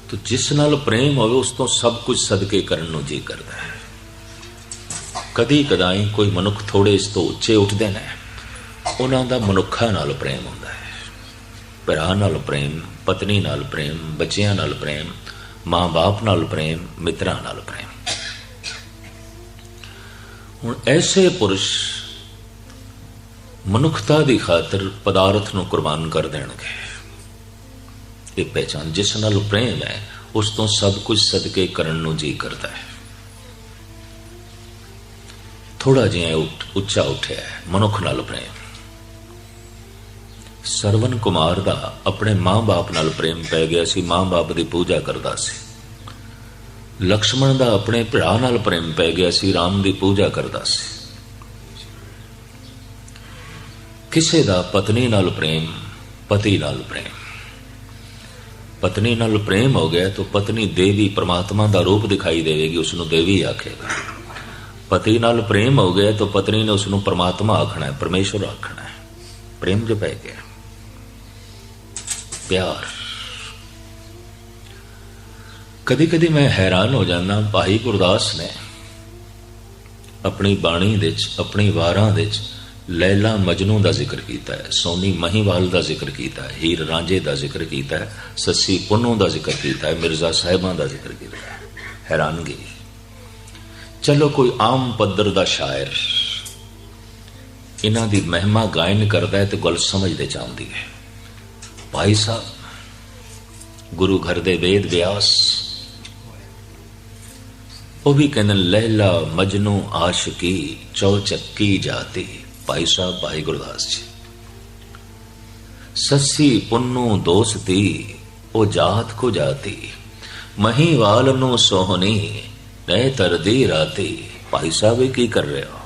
ਤੋ ਜਿਸ ਨਾਲ ਪ੍ਰੇਮ ਹੋਵੇ, ਉਸ ਤੋਂ ਸਭ ਕੁਝ ਸਦਕੇ ਕਰਨ ਨੂੰ ਜੀ ਕਰਦਾ ਹੈ। ਕਦੀ ਕਦਾਈ ਕੋਈ ਮਨੁੱਖ ਥੋੜੇ ਇਸ ਤੋਂ ਉੱਚੇ ਉੱਠਦੇ ਨੇ। ਉਹਨਾਂ ਦਾ ਮਨੁੱਖਾਂ ਨਾਲ ਪ੍ਰੇਮ ਹੁੰਦਾ ਹੈ। ਭਰਾ ਨਾਲ ਪ੍ਰੇਮ, ਪਤਨੀ ਨਾਲ ਪ੍ਰੇਮ, ਬੱਚਿਆਂ ਨਾਲ ਪ੍ਰੇਮ, ਮਾਂ-ਬਾਪ ਨਾਲ ਪ੍ਰੇਮ, ਮਿੱਤਰਾਂ ਨਾਲ ਪ੍ਰੇਮ। ਹੁਣ ਐਸੇ ਪੁਰਸ਼ ਮਨੁੱਖਤਾ ਦੀ ਖਾਤਰ ਪਦਾਰਥ ਨੂੰ ਕੁਰਬਾਨ ਕਰ ਦੇਣਗੇ। ਇਹ ਪਹਿਚਾਨ, ਜਿਸ ਨਾਲ ਪ੍ਰੇਮ ਹੈ, ਉਸ ਤੋਂ ਸਭ ਕੁਝ ਸਦਕੇ ਕਰਨ ਨੂੰ ਜੀ ਕਰਦਾ ਹੈ। ਥੋੜਾ ਜਿਹਾ ਉੱਚਾ ਉੱਠਿਆ ਹੈ, ਮਨੁੱਖ ਨਾਲ ਪ੍ਰੇਮ। ਸਰਵਨ ਕੁਮਾਰ ਦਾ ਆਪਣੇ ਮਾਂ-ਬਾਪ ਨਾਲ ਪ੍ਰੇਮ ਪੈ ਗਿਆ ਸੀ, ਮਾਂ-ਬਾਪ ਦੀ ਪੂਜਾ ਕਰਦਾ ਸੀ। ਲਕਸ਼ਮਣ ਦਾ ਆਪਣੇ ਭਰਾ ਨਾਲ ਪ੍ਰੇਮ ਪੈ ਗਿਆ ਸੀ, ਰਾਮ ਦੀ ਪੂਜਾ ਕਰਦਾ ਸੀ। ਕਿਸੇ ਦਾ ਪਤਨੀ ਨਾਲ ਪ੍ਰੇਮ, ਪਤੀ ਨਾਲ ਪ੍ਰੇਮ। ਪਤਨੀ ਨਾਲ ਪ੍ਰੇਮ ਹੋ ਗਿਆ ਤਾਂ ਪਤਨੀ ਦੇਵੀ ਪ੍ਰਮਾਤਮਾ ਦਾ ਰੂਪ ਦਿਖਾਈ ਦੇਵੇਗੀ ਉਸ ਨੂੰ ਦੇਵੀ ਆਖੇਗਾ। ਪਤੀ ਨਾਲ ਪ੍ਰੇਮ ਹੋ ਗਿਆ ਤਾਂ ਪਤਨੀ ਨੇ ਉਸ ਨੂੰ ਪ੍ਰਮਾਤਮਾ ਆਖਣਾ ਹੈ, ਪਰਮੇਸ਼ਵਰ ਆਖਣਾ ਹੈ। ਪ੍ਰੇਮ ਜੋ ਪੈ ਗਿਆ। ਪਿਆਰ। ਕਦੀ ਕਦੀ ਮੈਂ ਹੈਰਾਨ ਹੋ ਜਾਂਦਾ ਭਾਈ ਗੁਰਦਾਸ ਨੇ ਆਪਣੀ ਬਾਣੀ ਵਿੱਚ, ਆਪਣੀ ਵਾਰਾਂ ਵਿੱਚ ਲੈਲਾ ਮਜਨੂ ਦਾ ਜ਼ਿਕਰ ਕੀਤਾ ਹੈ, ਸੋਨੀ ਮਹੀਵਾਲ ਦਾ ਜ਼ਿਕਰ ਕੀਤਾ ਹੈ, ਹੀਰ ਰਾਂਝੇ ਦਾ ਜ਼ਿਕਰ ਕੀਤਾ ਹੈ, ਸੱਸੀ ਪੁੰਨੂ ਦਾ ਜ਼ਿਕਰ ਕੀਤਾ ਹੈ, ਮਿਰਜ਼ਾ ਸਾਹਿਬਾਂ ਦਾ ਜ਼ਿਕਰ ਕੀਤਾ ਹੈ। ਹੈਰਾਨਗੀ। ਚਲੋ ਕੋਈ ਆਮ ਪੱਧਰ ਦਾ ਸ਼ਾਇਰ ਇਹਨਾਂ ਦੀ ਮਹਿਮਾ ਗਾਇਨ ਕਰਦਾ ਹੈ ਤੇ ਗੱਲ ਸਮਝਦੇ ਚਾਹੁੰਦੀ ਹੈ। ਭਾਈ ਸਾਹਿਬ, ਗੁਰੂ ਘਰ ਦੇ ਵੇਦ ਵਿਆਸ ਉਹ ਵੀ ਕਹਿੰਦੇ ਲੈਲਾ ਮਜਨੂ ਆਸ਼ਕੀ ਚੌਚੱਕੀ ਜਾਤੀ। ਭਾਈ ਸਾਹਿਬ, ਭਾਈ ਗੁਰਦਾਸ ਜੀ। ਸੱਸੀ ਪੁੰਨੂ ਦੋਸਤੀ, ਉਹ ਜਾਤ ਕੋ ਜਾਤੀ। ਮਹੀਵਾਲ ਨੂੰ ਸੋਹਣੀ ਨੈ ਤਰਦੀ ਰਾਤੀ। ਭਾਈ ਸਾਹਿਬ, ਇਹ ਕੀ ਕਰ ਰਹੇ ਹੋ?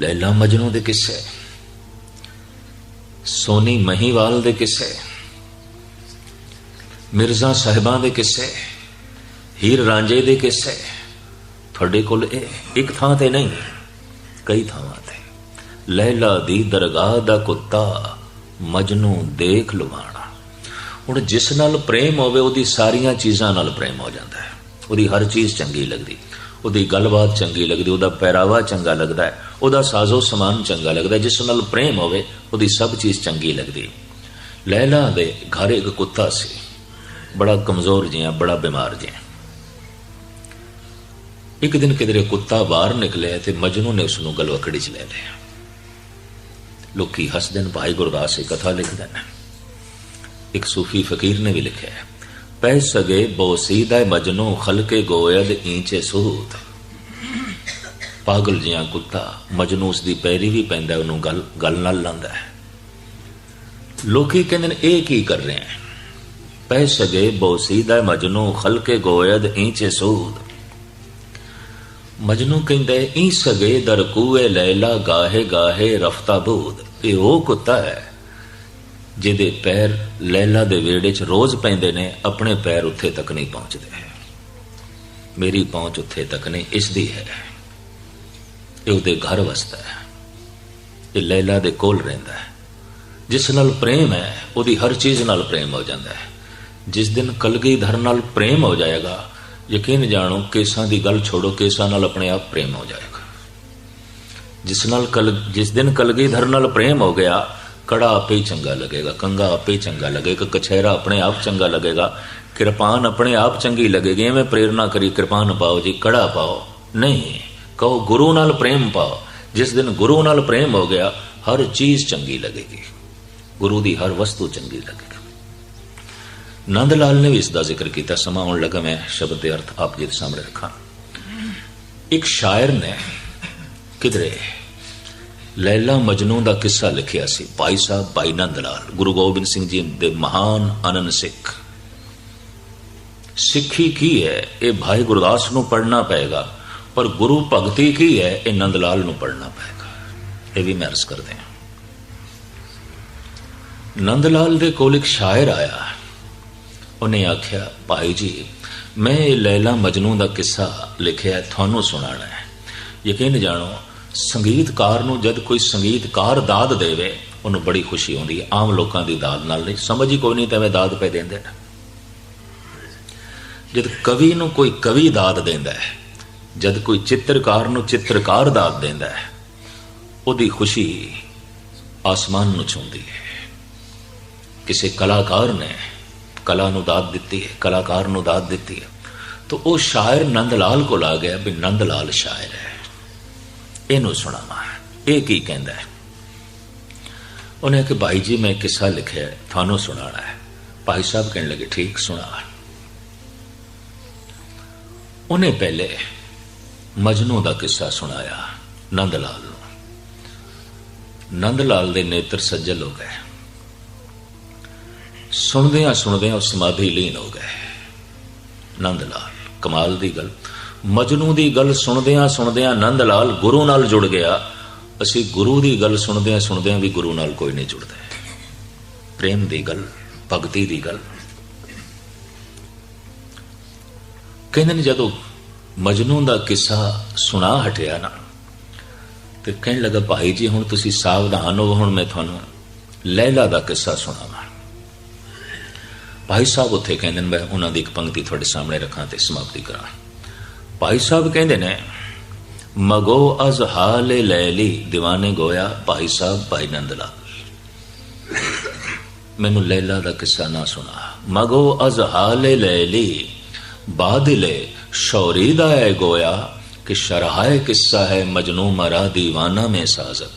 ਲੈਲਾ ਮਜਨੂ ਦੇ ਕਿੱਸੇ? ਸੋਨੀ ਮਹੀਵਾਲ ਦੇ ਕਿੱਸੇ? ਮਿਰਜ਼ਾ ਸਾਹਿਬਾਂ ਦੇ ਕਿੱਸੇ? ਹੀਰ ਰਾਂਝੇ ਦੇ ਕਿੱਸੇ? ਤੁਹਾਡੇ ਕੋਲ ਇਹ ਇੱਕ ਥਾਂ ਤੇ ਨਹੀਂ। ਕਈ ਥਾਵਾਂ ਤੇ। ਲੈਲਾ ਦੀ ਦਰਗਾਹ ਦਾ ਕੁੱਤਾ ਮਜਨੂ ਦੇਖ ਲਵਾਣਾ। ਹੁਣ ਜਿਸ ਨਾਲ ਪ੍ਰੇਮ ਹੋਵੇ, ਉਹਦੀ ਸਾਰੀਆਂ ਚੀਜ਼ਾਂ ਨਾਲ ਪ੍ਰੇਮ ਹੋ ਜਾਂਦਾ ਹੈ। ਉਹਦੀ ਹਰ ਚੀਜ਼ ਚੰਗੀ ਲੱਗਦੀ। ਉਹਦੀ ਗੱਲਬਾਤ ਚੰਗੀ ਲੱਗਦੀ, ਉਹਦਾ ਪਹਿਰਾਵਾ ਚੰਗਾ ਲੱਗਦਾ ਹੈ, ਉਹਦਾ ਸਾਜ਼ੋ ਸਮਾਨ ਚੰਗਾ ਲੱਗਦਾ ਜਿਸ ਨਾਲ ਪ੍ਰੇਮ ਹੋਵੇ, ਉਹਦੀ ਸਭ ਚੀਜ਼ ਚੰਗੀ ਲੱਗਦੀ ਲੈਲਾ ਦੇ ਘਰ ਇੱਕ ਕੁੱਤਾ ਸੀ। ਬੜਾ ਕਮਜ਼ੋਰ ਜਿਹਾ, ਬੜਾ ਬਿਮਾਰ ਜਿਹਾ। ਇੱਕ ਦਿਨ ਕਿਧਰੇ ਕੁੱਤਾ ਬਾਹਰ ਨਿਕਲਿਆ ਤੇ ਮਜਨੂ ਨੇ ਉਸ ਨੂੰ ਗਲਵਕੜੀ 'ਚ ਲੈ ਲਿਆ। ਲੋਕੀ ਹੱਸਦੇ ਨੇ, ਭਾਈ ਗੁਰਦਾਸ ਇਹ ਕਥਾ ਲਿਖਦੇ ਨੇ। ਇੱਕ ਸੂਫੀ ਫਕੀਰ ਨੇ ਵੀ ਲਿਖਿਆ ਹੈ ਪੈ ਸਗੇ ਬੋਸੀਦਾ ਮਜਨੂ, ਖਲਕੇ ਗੋਇਦ ਇੰਚੇ ਸੂਤ। ਪਾਗਲ ਜਿਹਾ ਕੁੱਤਾ ਮਜਨੂ ਉਸ ਦੀ ਪੈਰੀ ਵੀ ਪੈਂਦਾ, ਉਹਨੂੰ ਗੱਲ ਗੱਲ ਨਾਲ ਲਾਂਦਾ ਹੈ। ਲੋਕੀ ਕਹਿੰਦੇ ਨੇ, ਇਹ ਕੀ ਕਰ ਰਹੇ ਹੈ? ਪੈ ਸਗੇ ਬੋਸੀਦਾ ਮਜਨੂ, ਖਲਕੇ ਗੋਇਦ ਇੰਚੇ ਸੂਤ। ਮਜਨੂ ਕਹਿੰਦਾ ਹੈ, ਈ ਸਗੇ ਦਰ ਕੂਏ ਲੈਲਾ ਗਾਹੇ ਗਾਹੇ ਰਫਤਾ ਬੂਦ ਇਹ ਉਹ ਕੁੱਤਾ ਹੈ ਜਿਹਦੇ ਪੈਰ ਲੈਲਾ ਦੇ ਵੇੜੇ 'ਚ ਰੋਜ਼ ਪੈਂਦੇ ਨੇ ਆਪਣੇ ਪੈਰ ਉੱਥੇ ਤੱਕ ਨਹੀਂ ਪਹੁੰਚਦੇ। ਮੇਰੀ ਪਹੁੰਚ ਉੱਥੇ ਤੱਕ ਨਹੀਂ ਇਸ ਦੀ ਹੈ। ਇਹ ਉਹਦੇ ਘਰ ਵਸਦਾ ਹੈ। ਇਹ ਲੈਲਾ ਦੇ ਕੋਲ ਰਹਿੰਦਾ ਹੈ। ਜਿਸ ਨਾਲ ਪ੍ਰੇਮ ਹੈ ਉਹਦੀ ਹਰ ਚੀਜ਼ ਨਾਲ ਪ੍ਰੇਮ ਹੋ ਜਾਂਦਾ ਹੈ। ਜਿਸ ਦਿਨ ਕਲਗੀਧਰ ਨਾਲ ਪ੍ਰੇਮ ਹੋ ਜਾਏਗਾ ਯਕੀਨ ਜਾਣੋ, ਕੇਸਾਂ ਦੀ ਗੱਲ ਛੋੜੋ, ਕੇਸਾਂ ਨਾਲ ਆਪਣੇ ਆਪ ਪ੍ਰੇਮ ਹੋ ਜਾਏਗਾ। ਜਿਸ ਨਾਲ ਕਲ, ਜਿਸ ਦਿਨ ਕਲਗੀਧਰ ਨਾਲ ਪ੍ਰੇਮ ਹੋ ਗਿਆ, ਕੜਾ ਆਪੇ ਹੀ ਚੰਗਾ ਲੱਗੇਗਾ, ਕੰਗਾ ਆਪੇ ਹੀ ਚੰਗਾ ਲੱਗੇਗਾ, ਕਛਹਿਰਾ ਆਪਣੇ ਆਪ ਚੰਗਾ ਲੱਗੇਗਾ, ਕਿਰਪਾਨ ਆਪਣੇ ਆਪ ਚੰਗੀ ਲੱਗੇਗੀ, ਐਵੇਂ ਪ੍ਰੇਰਣਾ ਕਰੀ, ਕਿਰਪਾਨ ਪਾਓ ਜੀ, ਕੜਾ ਪਾਓ। ਨਹੀਂ, ਕਹੋ ਗੁਰੂ ਨਾਲ ਪ੍ਰੇਮ ਪਾਓ। ਜਿਸ ਦਿਨ ਗੁਰੂ ਨਾਲ ਪ੍ਰੇਮ ਹੋ ਗਿਆ, ਹਰ ਚੀਜ਼ ਚੰਗੀ ਲੱਗੇਗੀ। ਗੁਰੂ ਦੀ ਹਰ ਵਸਤੂ ਚੰਗੀ ਲੱਗੇਗੀ। ਨੰਦ ਲਾਲ ਨੇ ਵੀ ਇਸ ਦਾ ਜ਼ਿਕਰ ਕੀਤਾ, ਸਮਾਂ ਆਉਣ ਲੱਗਾ, ਮੈਂ ਸ਼ਬਦ ਦੇ ਅਰਥ ਆਪ ਜੀ ਦੇ ਸਾਹਮਣੇ ਰੱਖਾਂ। ਇੱਕ ਸ਼ਾਇਰ ਨੇ ਕਿਧਰੇ ਲੈਲਾ ਮਜਨੂ ਦਾ ਕਿੱਸਾ ਲਿਖਿਆ ਸੀ, ਭਾਈ ਸਾਹਿਬ, ਭਾਈ ਨੰਦ ਲਾਲ ਗੁਰੂ ਗੋਬਿੰਦ ਸਿੰਘ ਜੀ ਦੇ ਮਹਾਨ ਅਨੰਦ ਸਿੱਖ। ਸਿੱਖੀ ਕੀ ਹੈ? ਇਹ ਭਾਈ ਗੁਰਦਾਸ ਨੂੰ ਪੜਨਾ ਪਏਗਾ, ਪਰ ਗੁਰੂ ਭਗਤੀ ਕੀ ਹੈ? ਇਹ ਨੰਦ ਲਾਲ ਨੂੰ ਪੜਨਾ ਪਏਗਾ। ਇਹ ਵੀ ਮੈਂ ਅਰਜ਼ ਕਰਦੇ ਹਾਂ। ਨੰਦ ਲਾਲ ਦੇ ਕੋਲ ਇੱਕ ਸ਼ਾਇਰ ਆਇਆ। ਉਹਨੇ ਆਖਿਆ, ਭਾਈ ਜੀ, ਮੈਂ ਇਹ ਲੈਲਾ ਮਜਨੂ ਦਾ ਕਿੱਸਾ ਲਿਖਿਆ, ਤੁਹਾਨੂੰ ਸੁਣਾਣਾ ਹੈ। ਯਕੀਨ ਜਾਣੋ, ਸੰਗੀਤਕਾਰ ਨੂੰ ਜਦ ਕੋਈ ਸੰਗੀਤਕਾਰ ਦਾਦ ਦੇਵੇ, ਉਹਨੂੰ ਬੜੀ ਖੁਸ਼ੀ ਹੁੰਦੀ ਹੈ। ਆਮ ਲੋਕਾਂ ਦੀ ਦਾਦ ਨਾਲ ਨਹੀਂ, ਸਮਝ ਹੀ ਕੋਈ ਨਹੀਂ ਤਾਂ ਐਵੇਂ ਦਾਦ ਪੈ ਦਿੰਦੇ ਨੇ। ਜਦ ਕਵੀ ਨੂੰ ਕੋਈ ਕਵੀ ਦਾਦ ਦਿੰਦਾ ਹੈ, ਜਦ ਕੋਈ ਚਿੱਤਰਕਾਰ ਨੂੰ ਚਿੱਤਰਕਾਰ ਦਾਦ ਦਿੰਦਾ ਹੈ, ਉਹਦੀ ਖੁਸ਼ੀ ਆਸਮਾਨ ਨੂੰ ਛੂੰਹਦੀ ਹੈ। ਕਿਸੇ ਕਲਾਕਾਰ ਨੇ ਕਲਾ ਨੂੰ ਦਾਤ ਦਿੱਤੀ ਹੈ, ਕਲਾਕਾਰ ਨੂੰ ਦਾਤ ਦਿੱਤੀ ਹੈ। ਤਾਂ ਉਹ ਸ਼ਾਇਰ ਨੰਦ ਲਾਲ ਕੋਲ ਆ ਗਿਆ ਵੀ ਨੰਦ ਲਾਲ ਸ਼ਾਇਰ ਹੈ। ਇਹਨੂੰ ਸੁਣਾਵਾ। ਇਹ ਕੀ ਕਹਿੰਦਾ ਹੈ? ਉਹਨੇ ਕਿ ਭਾਈ ਜੀ, ਮੈਂ ਕਿੱਸਾ ਲਿਖਿਆ ਤੁਹਾਨੂੰ ਸੁਣਾਣਾ ਹੈ। ਭਾਈ ਸਾਹਿਬ ਕਹਿਣ ਲੱਗੇ, ਠੀਕ, ਸੁਣਾ। ਉਹਨੇ ਪਹਿਲੇ ਮਜਨੂ ਦਾ ਕਿੱਸਾ ਸੁਣਾਇਆ ਨੰਦ ਲਾਲ ਨੂੰ। ਨੰਦ ਲਾਲ ਦੇ ਨੇਤਰ ਸੱਜਲ ਹੋ। ਗਏ ਸੁਣਦਿਆਂ ਸੁਣਦਿਆਂ ਉਹ ਸਮਾਧੀ ਲੀਨ ਹੋ ਗਏ। ਨੰਦ ਲਾਲ ਕਮਾਲ ਦੀ ਗੱਲ। ਮਜਨੂ ਦੀ ਗੱਲ ਸੁਣਦਿਆਂ ਸੁਣਦਿਆਂ ਨੰਦ ਲਾਲ ਗੁਰੂ ਨਾਲ ਜੁੜ ਗਿਆ। ਅਸੀਂ ਗੁਰੂ ਦੀ ਗੱਲ ਸੁਣਦਿਆਂ ਸੁਣਦਿਆਂ ਵੀ ਗੁਰੂ ਨਾਲ ਕੋਈ ਨਹੀਂ ਜੁੜਦਾ। ਪ੍ਰੇਮ ਦੀ ਗੱਲ, ਭਗਤੀ ਦੀ ਗੱਲ। ਕਹਿੰਦੇ ਨੇ ਜਦੋਂ ਮਜਨੂ ਦਾ ਕਿੱਸਾ ਸੁਣਾ ਹਟਿਆ ਨਾ, ਤੇ ਕਹਿਣ ਲੱਗਾ, ਭਾਈ ਜੀ, ਹੁਣ ਤੁਸੀਂ ਸਾਵਧਾਨ ਹੋ, ਹੁਣ ਮੈਂ ਤੁਹਾਨੂੰ ਲੈਲਾ ਦਾ ਕਿੱਸਾ ਸੁਣਾਵਾਂ। ਭਾਈ ਸਾਹਿਬ ਉੱਥੇ ਕਹਿੰਦੇ ਨੇ, ਮੈਂ ਉਹਨਾਂ ਦੀ ਇੱਕ ਪੰਕਤੀ ਤੁਹਾਡੇ ਸਾਹਮਣੇ ਰੱਖਾਂ ਤੇ ਸਮਾਪਤੀ ਕਰਾਂ। ਭਾਈ ਸਾਹਿਬ ਕਹਿੰਦੇ ਨੇ, ਮਗੋ ਅਜ਼ ਹਾਲੇ ਲੈਲੀ دیਵਾਨੇ ਗੋਇਆ, ਭਾਈ ਸਾਹਿਬ, ਭਾਈ ਨੰਦ ਨੰਦਲਾ। ਮੈਨੂੰ ਲੈਲਾ ਦਾ ਕਿੱਸਾ ਨਾ ਸੁਣਾ। ਮਗੋ ਅਜ਼ ਹਾਲੇ ਲੈਲੀ, ਬਾਦਲੇ ਸ਼ੌਰੀ ਦਾ ਹੈ ਗੋਇਆ, ਕਿ ਸ਼ਰਹਾਏ ਕਿੱਸਾ ਹੈ ਮਜਨੂ ਮਰਾ دیਵਾਨਾ ਮੇ ਸਾਜ਼ਤ।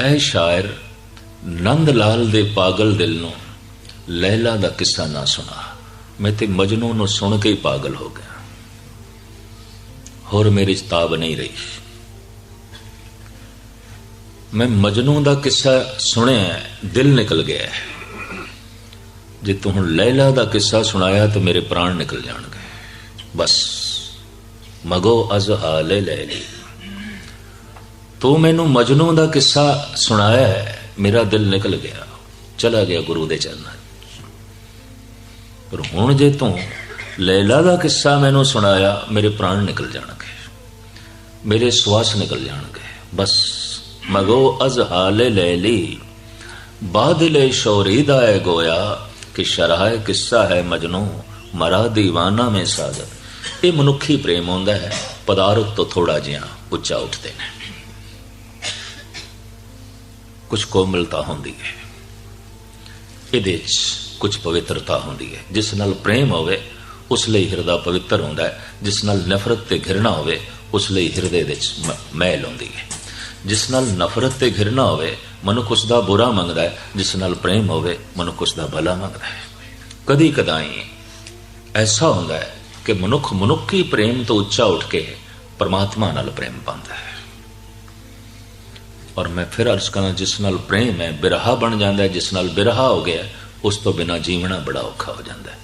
ਐ ਸ਼ਾਇਰ ਨੰਦ ਲਾਲ ਦੇ ਪਾਗਲ ਦਿਲ ਨੂੰ ਲੈਲਾ ਦਾ ਕਿੱਸਾ ਨਾ ਸੁਣਾ। ਮੈਂ ਤੇ ਮਜਨੂ ਨੂੰ ਸੁਣ ਕੇ ਹੀ ਪਾਗਲ ਹੋ ਗਿਆ। ਹੋਰ ਮੇਰੀ ਚ ਤਾਬ ਨਹੀਂ ਰਹੀ। ਮੈਂ ਮਜਨੂ ਦਾ ਕਿੱਸਾ ਸੁਣਿਆ ਦਿਲ ਨਿਕਲ ਗਿਆ। ਹੈ। ਜੇ ਤੂੰ ਹੁਣ ਲੈਲਾ ਦਾ ਕਿੱਸਾ ਸੁਣਾਇਆ ਤਾਂ ਮੇਰੇ ਪ੍ਰਾਣ ਨਿਕਲ ਜਾਣਗੇ। ਬਸ ਮਗੋ ਅਜ਼ ਹਾਲੇ ਲੈਲੀ ਤੂੰ ਮੈਨੂੰ ਮਜਨੂ ਦਾ ਕਿੱਸਾ ਸੁਣਾਇਆ ਹੈ, ਮੇਰਾ ਦਿਲ ਨਿਕਲ ਗਿਆ, ਚਲਾ ਗਿਆ ਗੁਰੂ ਦੇ ਚਰਨਾਂ 'ਚ। ਪਰ ਹੁਣ ਜੇ ਤੂੰ ਲੈਲਾ ਦਾ ਕਿੱਸਾ ਮੈਨੂੰ ਸੁਣਾਇਆ, ਮੇਰੇ ਪ੍ਰਾਣ ਨਿਕਲ ਜਾਣਗੇ। ਮੇਰੇ ਸਵਾਸ ਨਿਕਲ ਜਾਣਗੇ। ਬਸ ਮਗੋ ਅਜ਼ ਹਾਲੇ ਲੈਲੀ ਬਾਦਲੇ ਸ਼ੌਰੀ ਦਾ ਹੈ ਗੋਇਆ, ਕਿ ਸ਼ਰਹਾਏ ਕਿੱਸਾ ਹੈ ਮਜਨੂ, ਮਰਾ دیਵਾਨਾ ਮੇ ਸਾਜਤ। ਇਹ ਮਨੁੱਖੀ ਪ੍ਰੇਮ ਹੁੰਦਾ ਹੈ, ਪਦਾਰਥ ਤੋਂ ਥੋੜਾ ਜਿਹਾ ਉੱਚਾ ਉੱਠਦੇ ਨੇ। ਕੁਝ ਕੋਮਲਤਾ ਹੁੰਦੀ ਹੈ। ਇਹਦੇ 'ਚ ਕੁਝ ਪਵਿੱਤਰਤਾ ਹੁੰਦੀ ਹੈ। ਜਿਸ ਨਾਲ ਪ੍ਰੇਮ ਹੋਵੇ, ਉਸ ਲਈ ਹਿਰਦਾ ਪਵਿੱਤਰ ਹੁੰਦਾ ਹੈ। ਜਿਸ ਨਾਲ ਨਫ਼ਰਤ ਤੇ ਘਿਰਣਾ ਹੋਵੇ, ਉਸ ਲਈ ਹਿਰਦੇ ਵਿੱਚ ਮ- ਮੈਲ ਹੁੰਦੀ ਹੈ। ਜਿਸ ਨਾਲ ਨਫ਼ਰਤ ਤੇ ਘਿਰਣਾ ਹੋਵੇ, ਮਨੁੱਖ ਉਸ ਦਾ ਬੁਰਾ ਮੰਗਦਾ ਹੈ। ਜਿਸ ਨਾਲ ਪ੍ਰੇਮ ਹੋਵੇ, ਮਨੁੱਖ ਉਸ ਦਾ ਭਲਾ ਮੰਗਦਾ ਹੈ। ਕਦੀ ਕਦਾਈ ਐਸਾ ਹੁੰਦਾ ਹੈ ਕਿ ਮਨੁੱਖ ਮਨੁੱਖੀ ਪ੍ਰੇਮ ਤੋਂ ਉੱਚਾ ਉੱਠ ਕੇ ਪਰਮਾਤਮਾ ਨਾਲ ਪ੍ਰੇਮ ਪਾਉਂਦਾ ਹੈ। ਔਰ ਮੈਂ ਫਿਰ ਅਰਜ਼ ਕਰਾਂ ਜਿਸ ਨਾਲ ਪ੍ਰੇਮ ਹੈ, ਬਿਰਹਾ ਬਣ ਜਾਂਦਾ ਹੈ, ਜਿਸ ਨਾਲ ਬਿਰਹਾ ਹੋ ਗਿਆ ਉਸ ਤੋਂ ਬਿਨਾ ਜੀਵਣਾ ਬੜਾ ਔਖਾ ਹੋ ਜਾਂਦਾ ਹੈ।